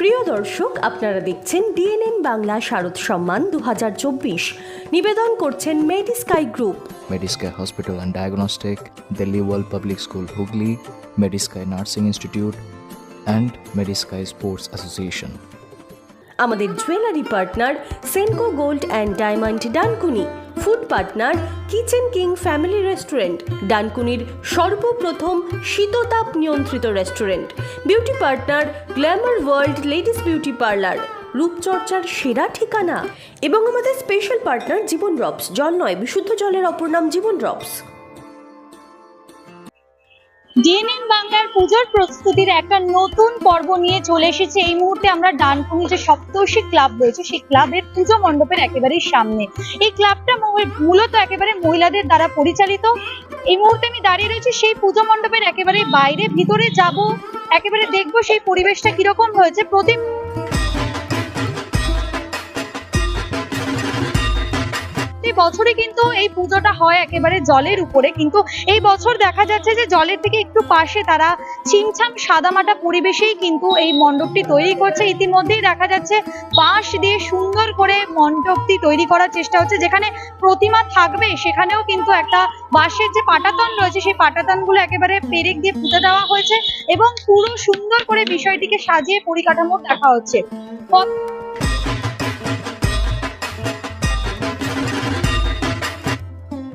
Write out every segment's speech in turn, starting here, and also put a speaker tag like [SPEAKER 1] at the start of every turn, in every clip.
[SPEAKER 1] প্রিয় দর্শক আপনারা দেখছেন ডিএনএন বাংলা শারদ সম্মান দুহাজার চব্বিশ। নিবেদন করছেন Medisky group
[SPEAKER 2] Medisky hospital and diagnostic Delhi world public school Hooghly Medisky nursing institute and Medisky sports association
[SPEAKER 1] আমাদের jewellery partner Senco gold and diamond Dankuni food partner, kitchen king family restaurant, ডানকুনির সর্বপ্রথম শীততাপ নিয়ন্ত্রিত restaurant, beauty partner, glamour world ladies beauty parlour, রূপচর্চার সেরা ঠিকানা এবং আমাদের special partner জীবন drops জল নয় বিশুদ্ধ জলের অপর নাম জীবন ড্রপস
[SPEAKER 3] ডিএনএন বাংলার পুজোর প্রস্তুতির একটা নতুন পর্ব নিয়ে চলে এসেছে। এই মুহূর্তে আমরা ডানকুনি যে সপ্তর্ষি ক্লাব রয়েছে, সেই ক্লাবের পুজো মণ্ডপের একেবারেই সামনে। এই ক্লাবটা মূলত একেবারে মহিলাদের দ্বারা পরিচালিত। এই মুহূর্তে আমি দাঁড়িয়ে রয়েছি সেই পুজো মণ্ডপের একেবারে বাইরে। ভিতরে যাব, একেবারে দেখব সেই পরিবেশটা কীরকম হয়েছে। প্রতি প্রতি বছরে কিন্তু এই পুজোটা হয় একেবারে জলের উপরে, কিন্তু এই বছর দেখা যাচ্ছে যে জলের থেকে একটু পাশে তারা ছিমছাম সাদামাটা পরিবেশেই কিন্তু এই মণ্ডপটি তৈরি করছে। ইতিমধ্যেই দেখা যাচ্ছে বাঁশ দিয়ে সুন্দর করে মণ্ডপটি তৈরি করার চেষ্টা হচ্ছে, যেখানে প্রতিমা থাকবে। সেখানেও কিন্তু একটা বাঁশের যে পাটাতন রয়েছে, সেই পাটাতনগুলো একেবারে পেরেক দিয়ে পুঁতে দেওয়া হয়েছে এবং পুরো সুন্দর করে বিষয়টিকে সাজিয়ে পরিকাঠামো দেখা হচ্ছে।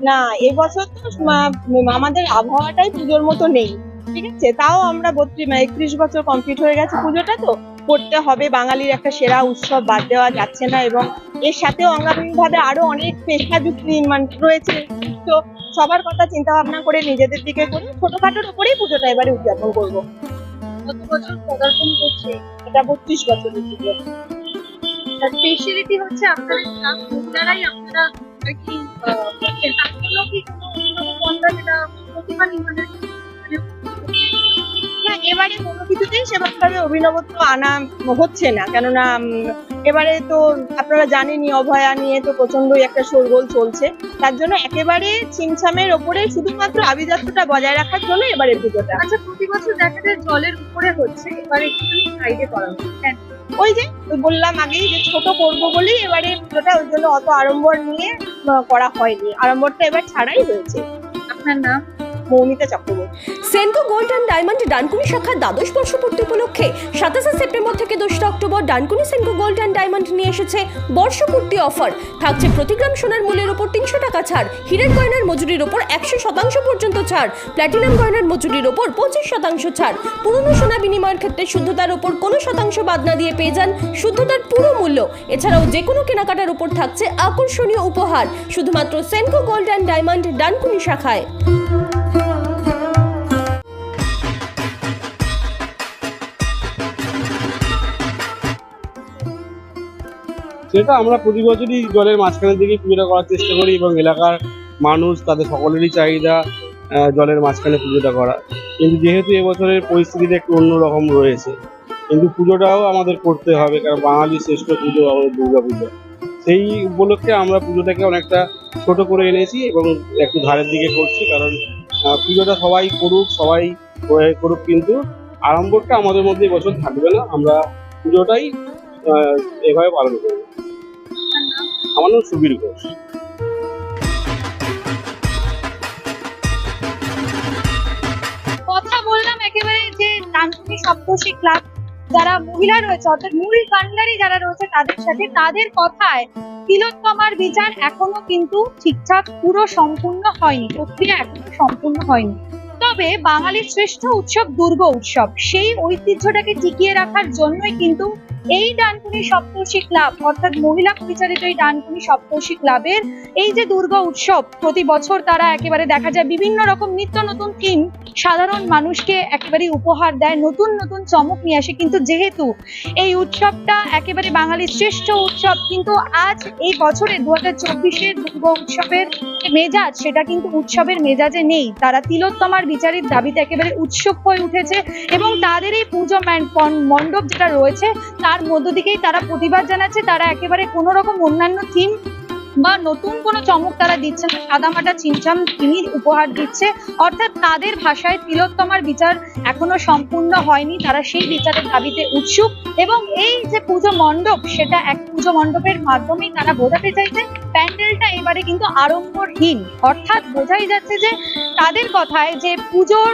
[SPEAKER 4] না, এবছর তো আমাদের আবহাওয়াটাই পুজোর মতো নেই, ঠিক আছে? তাও আমরা বত্রিশ একত্রিশ বছর কমপ্লিট হয়ে গেছে পুজোটা তো, করতে হবে। বাঙালির একটা সেরা উৎসব বাদ দেওয়া যাচ্ছে না এবং এর সাথেও অঙ্গাঙ্গিভাবে আরও অনেক পেশা যুক্তি মানে রয়েছে। তো সবার কথা চিন্তা ভাবনা করে নিজেদের দিকে করে ছোটখাটোর উপরেই পুজোটা এবারে উদযাপন করব।
[SPEAKER 3] বছর পদার্পণ করছে?
[SPEAKER 4] এটা বত্রিশ বছরের পুজো।
[SPEAKER 3] স্পেশালিটি হচ্ছে আপনারা আপনারা আর
[SPEAKER 4] এবারে কোনো কিছুতেই সেভাবে অভিনবত্ব আনা হচ্ছে না। কেননা এবারে তো আপনারা জানেনই অভয়া নিয়ে তো প্রচন্ডই একটা শোরগোল চলছে। তার জন্য একেবারে ছিমছামের ওপরে শুধুমাত্র আভিজাত্যটা বজায় রাখার জন্য এবারে পুজোটা।
[SPEAKER 3] আচ্ছা প্রতি বছর দেখা যায় জলের উপরে হচ্ছে এবার একটুখানি সাইডে করানো হ্যাঁ।
[SPEAKER 4] ওই যে বললাম আগেই যে ছোট করব বলেই এবারে পুজোটা ওই জন্য অত আড়ম্বর নিয়ে করা হয়নি। আড়ম্বরটা এবার ছাড়াই হয়েছে।
[SPEAKER 3] আপনার নাম?
[SPEAKER 4] Moumita Chakraborty
[SPEAKER 1] Senco gold and diamond Dankuni শাখার দ্বাদশ বর্ষপূর্তি উপলক্ষে সাতাশে সেপ্টেম্বর থেকে দোসরা October Dankuni Senco gold and diamond নিয়ে এসেছে বর্ষপূর্তি অফার। থাকছে প্রতি গ্রাম সোনার মূল্যের উপর তিনশো টাকা ছাড়, হীরের গয়নার মজুরির ওপর একশো শতাংশ পর্যন্ত ছাড় প্ল্যাটিনাম গয়নার মজুরির ওপর পঁচিশ শতাংশ ছাড়। পুরনো সোনা বিনিময়ের ক্ষেত্রে শুদ্ধতার ওপর কোনো শতাংশ বাদ না দিয়ে পেয়ে যান শুদ্ধতার পুরো মূল্য। এছাড়াও যে কোনো কেনাকাটার উপর থাকছে আকর্ষণীয় উপহার, শুধুমাত্র Senco gold and diamond Dankuni শাখায়।
[SPEAKER 5] সেটা আমরা প্রতি বছরই জলের মাঝখানের দিকে পুজোটা করার চেষ্টা করি এবং এলাকার মানুষ, তাদের সকলেরই চাহিদা জলের মাঝখানে পুজোটা করা। কিন্তু যেহেতু এবছরের পরিস্থিতিটা একটু অন্যরকম রয়েছে, কিন্তু পুজোটাও আমাদের করতে হবে, কারণ বাঙালির শ্রেষ্ঠ পুজো আমাদের দুর্গা পুজো সেই উপলক্ষে আমরা পুজোটাকে অনেকটা ছোট করে এনেছি এবং একটু ধারের দিকে করছি, কারণ পুজোটা সবাই করুক, সবাই করে- করুক কিন্তু আড়ম্বরটা আমাদের মধ্যে এবছর থাকবে না। আমরা পুজোটাই এভাবে পালন করব। আমার নাম সুবীর ঘোষ।
[SPEAKER 3] কথা বললাম একেবারে যে ডানকুনি সপ্তর্ষি ক্লাব যারা মহিলা রয়েছে, অর্থাৎ মূল কান্ডারি যারা রয়েছে তাদের সাথে, তাদের কথায় তিলোত্তমার বিচার এখনও কিন্তু ঠিকঠাক পুরো সম্পূর্ণ হয়নি, প্রক্রিয়া এখনও সম্পূর্ণ হয়নি। তবে বাঙালির শ্রেষ্ঠ উৎসব দুর্গা উৎসব। সেই ঐতিহ্যটাকে টিকিয়ে রাখার জন্যই কিন্তু এই ডানকুনি সপ্তর্ষি ক্লাব, অর্থাৎ মহিলা পরিচালিত এই ডানকুনি সপ্তর্ষি ক্লাবের এই যে দুর্গা উৎসব, প্রতি বছর তারা একেবারে দেখা যায় বিভিন্ন রকম নিত্য নতুন থিম, সাধারণ মানুষকে একেবারে উপহার দেয়, নতুন নতুন চমক নিয়ে আসে। কিন্তু যেহেতু এই উৎসবটা একেবারে বাঙালির শ্রেষ্ঠ উৎসব, কিন্তু আজ এই বছরে দু হাজার চব্বিশের দুর্গা উৎসবের যে মেজাজ, সেটা কিন্তু উৎসবের মেজাজে নেই। তারা তিলোত্তমার বিচারের দাবিতে একেবারে উৎসুক হয়ে উঠেছে এবং তাদের এই পুজো মণ্ডপ যেটা রয়েছে, তার মধ্য দিকেই তারা প্রতিবাদ জানাচ্ছে। তারা একেবারে কোনো রকম অন্যান্য থিম বা নতুন কোনো চমক তারা দিচ্ছে না। সাদামাটা চিনচাম তিনি উপহার দিচ্ছে। অর্থাৎ তাদের ভাষায় তিলোত্তমার বিচার এখনও সম্পূর্ণ হয়নি। তারা সেই বিচারের দাবিতে উৎসুক এবং এই যে পুজো মণ্ডপ, সেটা এক পুজো মণ্ডপের মাধ্যমেই তারা বোঝাতে চাইছে। প্যান্ডেলটা এবারে কিন্তু আড়ম্বরহীন। অর্থাৎ বোঝাই যাচ্ছে যে তাদের কথায় যে পুজোর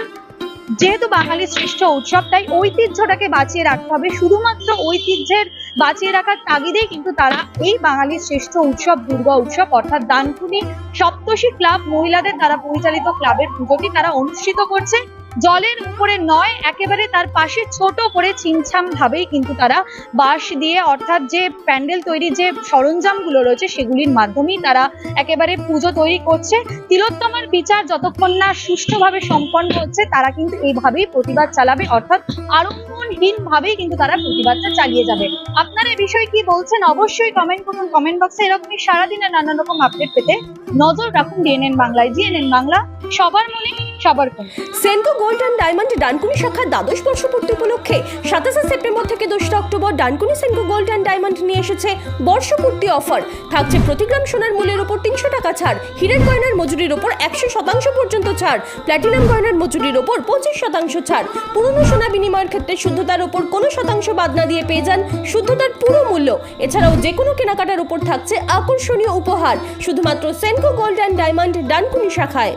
[SPEAKER 3] যেহেতু বাঙালির শ্রেষ্ঠ উৎসব, তাই ঐতিহ্যটাকে বাঁচিয়ে রাখতে হবে। শুধুমাত্র ঐতিহ্যের বাঁচিয়ে রাখার তাগিদেই কিন্তু তারা এই বাঙালির শ্রেষ্ঠ উৎসব, দুর্গা উৎসব অর্থাৎ দানকুনি সপ্তশী ক্লাব মহিলাদের দ্বারা পরিচালিত ক্লাবের পুজোটি তারা অনুষ্ঠিত করছে। জলের উপরে নয়, একেবারে তার পাশে ছোট করে ছিমছাম ভাবেই কিন্তু তারা বাঁশ দিয়ে অর্থাৎ যে প্যান্ডেল তৈরির যে সরঞ্জামগুলো রয়েছে সেগুলির মাধ্যমেই তারা একেবারে পুজো তৈরি করছে। তিলোত্তমার বিচার যতক্ষণ না সুষ্ঠুভাবে সম্পন্ন হচ্ছে, তারা কিন্তু এইভাবেই প্রতিবাদ চালাবে। অর্থাৎ আরম্ভহীন ভাবেই কিন্তু তারা প্রতিবাদটা চালিয়ে যাবে। আপনারা এই বিষয়ে কি বলছেন? অবশ্যই কমেন্ট করুন। কমেন্ট বক্সে এরকমই সারাদিনের নানান রকম আপডেট পেতে নজর রাখুন ডিএনএন বাংলায়। জিএনএন বাংলা, সবার মনে, সবার
[SPEAKER 1] গোল্ড অ্যান্ড ডায়মন্ড ডানকুনি শাখার দ্বাদশ উপলক্ষে সাতাশে সেপ্টেম্বর থেকে দোসরা October Dankuni Senco gold and diamond নিয়ে এসেছে বর্ষপূর্তি অফার থাকছে প্রতি গ্রাম সোনার মূল্যের ওপর তিনশো টাকা ছাড়, হীরের গয়নার মজুরির ওপর একশো শতাংশ পর্যন্ত ছাড় প্ল্যাটিনাম গয়নার মজুরির ওপর পঁচিশ শতাংশ ছাড়। পুরনো সোনা বিনিময়ের ক্ষেত্রে শুদ্ধতার উপর কোনো শতাংশ বাদ না দিয়ে পেয়ে যান শুদ্ধতার পুরো মূল্য। এছাড়াও যে কোনো কেনাকাটার উপর থাকছে আকর্ষণীয় উপহার, শুধুমাত্র Senco gold and diamond Dankuni শাখায়।